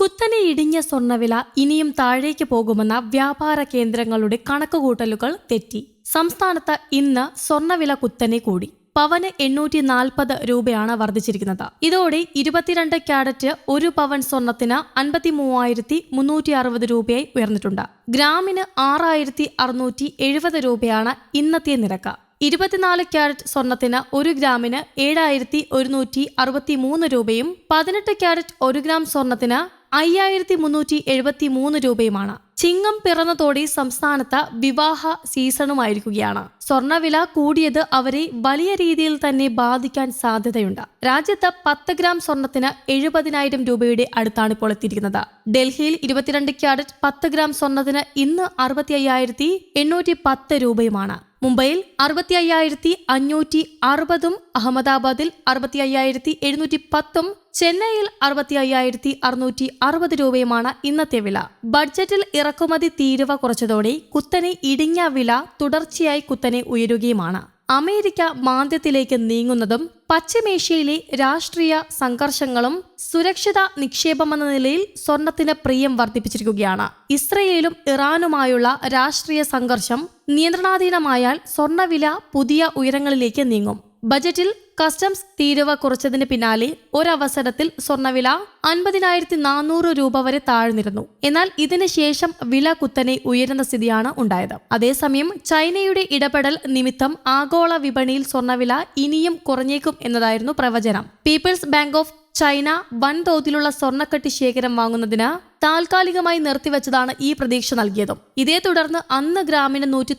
കുത്തനെ ഇടിഞ്ഞ സ്വർണവില ഇനിയും താഴേക്ക് പോകുമെന്ന വ്യാപാര കേന്ദ്രങ്ങളുടെ കണക്കുകൂട്ടലുകൾ തെറ്റി. സംസ്ഥാനത്ത് ഇന്ന് സ്വർണവില കുത്തനെ കൂടി. പവന് എണ്ണൂറ്റി നാൽപ്പത് രൂപയാണ് വർദ്ധിച്ചിരിക്കുന്നത്. ഇതോടെ ഇരുപത്തിരണ്ട് ക്യാരറ്റ് ഒരു പവൻ സ്വർണത്തിന് അൻപത്തി മൂവായിരത്തി മുന്നൂറ്റി അറുപത് രൂപയായി ഉയർന്നിട്ടുണ്ട്. ഗ്രാമിന് ആറായിരത്തി അറുന്നൂറ്റി എഴുപത് രൂപയാണ് ഇന്നത്തെ നിരക്ക്. ഇരുപത്തിനാല് ക്യാരറ്റ് സ്വർണത്തിന് ഒരു ഗ്രാമിന് ഏഴായിരത്തി ഒരുന്നൂറ്റി അറുപത്തി മൂന്ന് രൂപയും പതിനെട്ട് ക്യാരറ്റ് ഒരു ഗ്രാം സ്വർണത്തിന് അയ്യായിരത്തി മുന്നൂറ്റി എഴുപത്തി മൂന്ന് രൂപയുമാണ്. ചിങ്ങം പിറന്നതോടെ സംസ്ഥാനത്ത് വിവാഹ സീസണുമായിരിക്കുകയാണ്. സ്വർണവില കൂടിയത് അവരെ വലിയ രീതിയിൽ തന്നെ ബാധിക്കാൻ സാധ്യതയുണ്ട്. രാജ്യത്ത് പത്ത് ഗ്രാം സ്വർണത്തിന് എഴുപതിനായിരം രൂപയുടെ അടുത്താണ് ഇപ്പോൾ എത്തിയിരിക്കുന്നത്. ഡൽഹിയിൽ ഇരുപത്തിരണ്ട് ക്യാരറ്റ് പത്ത് ഗ്രാം സ്വർണത്തിന് ഇന്ന് അറുപത്തി അയ്യായിരത്തി എണ്ണൂറ്റി പത്ത് രൂപയുമാണ്. മുംബൈയിൽ അറുപത്തി അയ്യായിരത്തി അഞ്ഞൂറ്റി അറുപതും അഹമ്മദാബാദിൽ അറുപത്തി അയ്യായിരത്തി എഴുന്നൂറ്റി പത്തും ചെന്നൈയിൽ അറുപത്തി അയ്യായിരത്തി അറുന്നൂറ്റി അറുപത് രൂപയുമാണ് ഇന്നത്തെ വില. ബഡ്ജറ്റിൽ ഇറക്കുമതി തീരുവ കുറച്ചതോടെ കുത്തനെ ഇടിഞ്ഞ വില തുടർച്ചയായി കുത്തനെ ഉയരുകയുമാണ്. അമേരിക്ക മാന്ദ്യത്തിലേക്ക് നീങ്ങുന്നതും പശ്ചിമേഷ്യയിലെ രാഷ്ട്രീയ സംഘർഷങ്ങളും സുരക്ഷിത നിക്ഷേപമെന്ന നിലയിൽ സ്വർണത്തിന് പ്രിയം വർദ്ധിപ്പിച്ചിരിക്കുകയാണ്. ഇസ്രയേലും ഇറാനുമായുള്ള രാഷ്ട്രീയ സംഘർഷം നിയന്ത്രണാധീനമായാൽ സ്വർണവില പുതിയ ഉയരങ്ങളിലേക്ക് നീങ്ങും. ബജറ്റിൽ കസ്റ്റംസ് തീരുവ കുറച്ചതിന് പിന്നാലെ ഒരവസരത്തിൽ സ്വർണവില അൻപതിനായിരത്തി നാനൂറ് രൂപ വരെ താഴ്ന്നിരുന്നു. എന്നാൽ ഇതിന് ശേഷം വില കുത്തനെ ഉയരുന്ന സ്ഥിതിയാണ് ഉണ്ടായത്. അതേസമയം ചൈനയുടെ ഇടപെടൽ നിമിത്തം ആഗോള വിപണിയിൽ സ്വർണവില ഇനിയും കുറഞ്ഞേക്കും എന്നതായിരുന്നു പ്രവചനം. പീപ്പിൾസ് ബാങ്ക് ഓഫ് ചൈന വൻതോതിലുള്ള സ്വർണക്കട്ടി ശേഖരം വാങ്ങുന്നതിന് താൽക്കാലികമായി നിർത്തിവെച്ചതാണ് ഈ പ്രതീക്ഷ നൽകിയതും. ഇതേ തുടർന്ന് അന്ന് ഗ്രാമിന് നൂറ്റി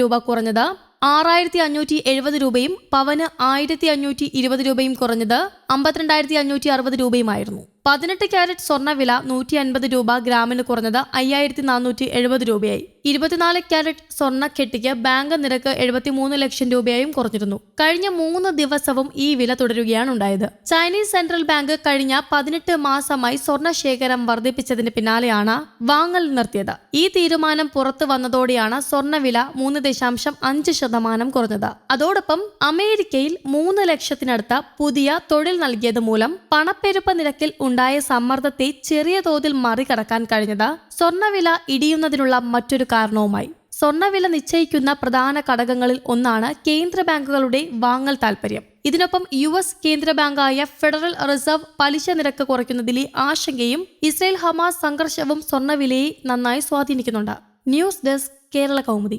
രൂപ കുറഞ്ഞത് ആറായിരത്തി അഞ്ഞൂറ്റി എഴുപത് രൂപയും പവന് ആയിരത്തി അഞ്ഞൂറ്റി ഇരുപത് രൂപയും കുറഞ്ഞത് അമ്പത്തിരണ്ടായിരത്തി അഞ്ഞൂറ്റി അറുപത് രൂപയുമായിരുന്നു. പതിനെട്ട് ക്യാരറ്റ് സ്വർണ വില നൂറ്റി അൻപത് രൂപ ഗ്രാമിന് കുറഞ്ഞത് അയ്യായിരത്തി നാനൂറ്റി എഴുപത് രൂപയായി. ഇരുപത്തിനാല് ക്യാരറ്റ് സ്വർണ കെട്ടിക്ക് ബാങ്ക് നിരക്ക് എഴുപത്തിമൂന്ന് ലക്ഷം രൂപയായും കുറഞ്ഞിരുന്നു. കഴിഞ്ഞ മൂന്ന് ദിവസവും ഈ വില തുടരുകയാണ് ഉണ്ടായത്. ചൈനീസ് സെൻട്രൽ ബാങ്ക് കഴിഞ്ഞ പതിനെട്ട് മാസമായി സ്വർണ ശേഖരം വർദ്ധിപ്പിച്ചതിന് പിന്നാലെയാണ് വാങ്ങൽ നിർത്തിയത്. ഈ തീരുമാനം പുറത്തു വന്നതോടെയാണ് സ്വർണവില മൂന്ന് ദശാംശം അഞ്ച് ശതമാനം കുറഞ്ഞത്. അതോടൊപ്പം അമേരിക്കയിൽ മൂന്ന് ലക്ഷത്തിനടുത്ത പുതിയ തൊഴിൽ നൽകിയത് മൂലം പണപ്പെരുപ്പ നിരക്കിൽ ഉണ്ടായ സമ്മർദ്ദത്തെ ചെറിയ തോതിൽ മറികടക്കാൻ കഴിഞ്ഞത് സ്വർണവില ഇടിയുന്നതിനുള്ള മറ്റൊരു കാരണവുമായി. സ്വർണവില നിശ്ചയിക്കുന്ന പ്രധാന ഘടകങ്ങളിൽ ഒന്നാണ് കേന്ദ്ര ബാങ്കുകളുടെ വാങ്ങൽ താൽപര്യം. ഇതിനൊപ്പം യു എസ് കേന്ദ്ര ബാങ്കായ ഫെഡറൽ റിസർവ് പലിശ നിരക്ക് കുറയ്ക്കുന്നതിലെ ആശങ്കയും ഇസ്രയേൽ ഹമാസ് സംഘർഷവും സ്വർണവിലയെ നന്നായി സ്വാധീനിക്കുന്നുണ്ട്. News desk Kerala Kaumudi.